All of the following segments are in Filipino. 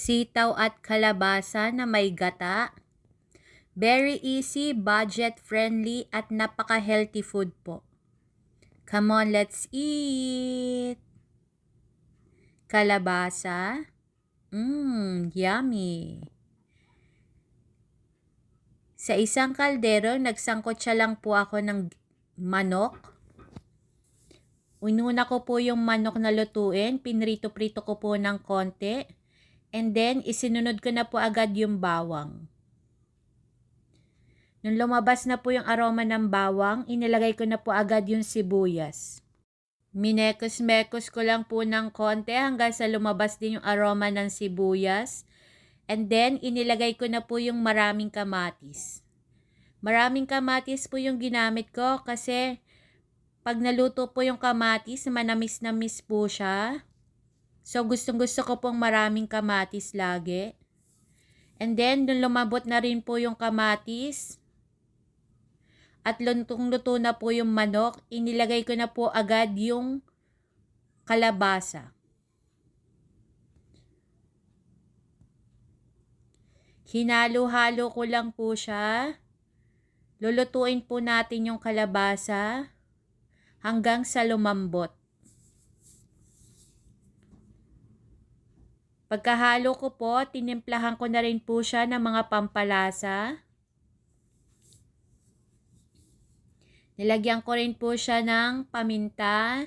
sitaw at kalabasa na may gata. Very easy, budget-friendly at napaka-healthy food po. Come on, let's eat! Kalabasa. Mmm, yummy. Sa isang kaldero, nagsangkot siya lang po ako ng manok. Ununa ko po yung manok na lutuin, pinrito-prito ko po ng konti. And then, isinunod ko na po agad yung bawang. Nung lumabas na po yung aroma ng bawang, inilagay ko na po agad yung sibuyas. Minekos-mekos ko lang po ng konti hanggang sa lumabas din yung aroma ng sibuyas. And then, inilagay ko na po yung maraming kamatis. Maraming kamatis po yung ginamit ko kasi pag naluto po yung kamatis, manamis-namis po siya. So, gustong gusto ko pong maraming kamatis lagi. And then, nung lumabot na rin po yung kamatis, at luntong-luto na po yung manok, inilagay ko na po agad yung kalabasa. Hinalo-halo ko lang po siya. Lulutuin po natin yung kalabasa hanggang sa lumambot. Pagkahalo ko po, tinimplahan ko na rin po siya ng mga pampalasa. Nilagyan ko rin po siya ng paminta,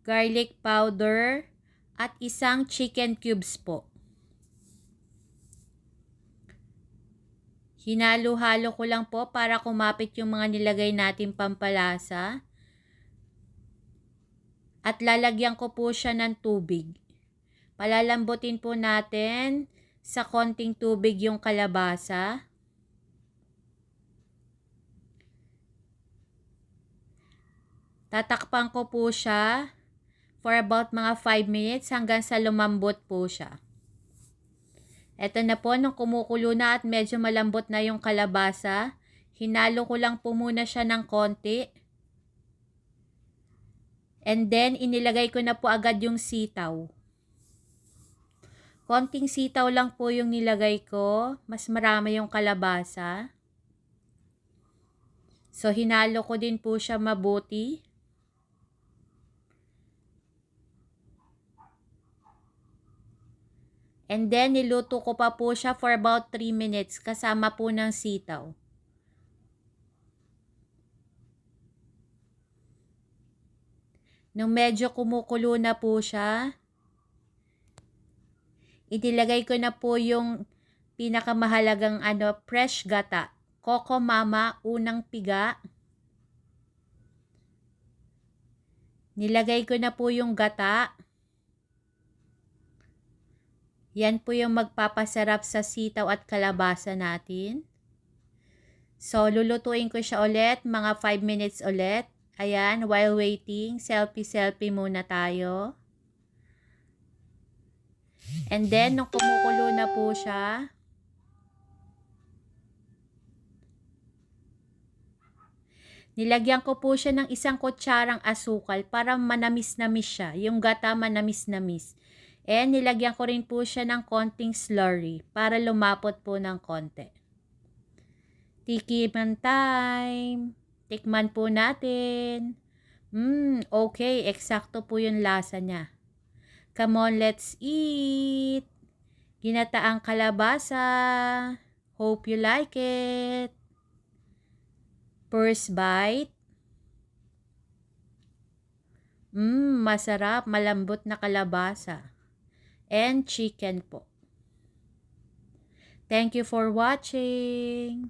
garlic powder, at isang chicken cubes po. Hinalo-halo ko lang po para kumapit yung mga nilagay natin pampalasa. At lalagyan ko po siya ng tubig. Palalambutin po natin sa konting tubig yung kalabasa. Tatakpan ko po siya for about mga 5 minutes hanggang sa lumambot po siya. Ito na po, nung kumukulo na at medyo malambot na yung kalabasa, hinalo ko lang po muna siya ng konti. And then, inilagay ko na po agad yung sitaw. Konting sitaw lang po yung nilagay ko. Mas marami yung kalabasa. So, hinalo ko din po siya mabuti. And then, niluto ko pa po siya for about 3 minutes kasama po ng sitaw. Nung medyo kumukulo na po siya, itilagay ko na po yung pinakamahalagang ano, fresh gata. Coco Mama, unang piga. Nilagay ko na po yung gata. Yan po yung magpapasarap sa sitaw at kalabasa natin. So, lulutuin ko siya ulit, mga 5 minutes ulit. Ayan, while waiting, selfie-selfie muna tayo. And then, nung kumukulo na po siya, nilagyan ko po siya ng isang kutsarang asukal para manamis-namis siya. Yung gata manamis-namis. And nilagyan ko rin po siya ng konting slurry para lumapot po ng konti. Tikiman time. Tikman po natin. Mmm, okay. Eksakto po yung lasa niya. Come on, let's eat. Ginataang kalabasa. Hope you like it. First bite. Mmm, masarap. Malambot na kalabasa and chicken po. Thank you for watching.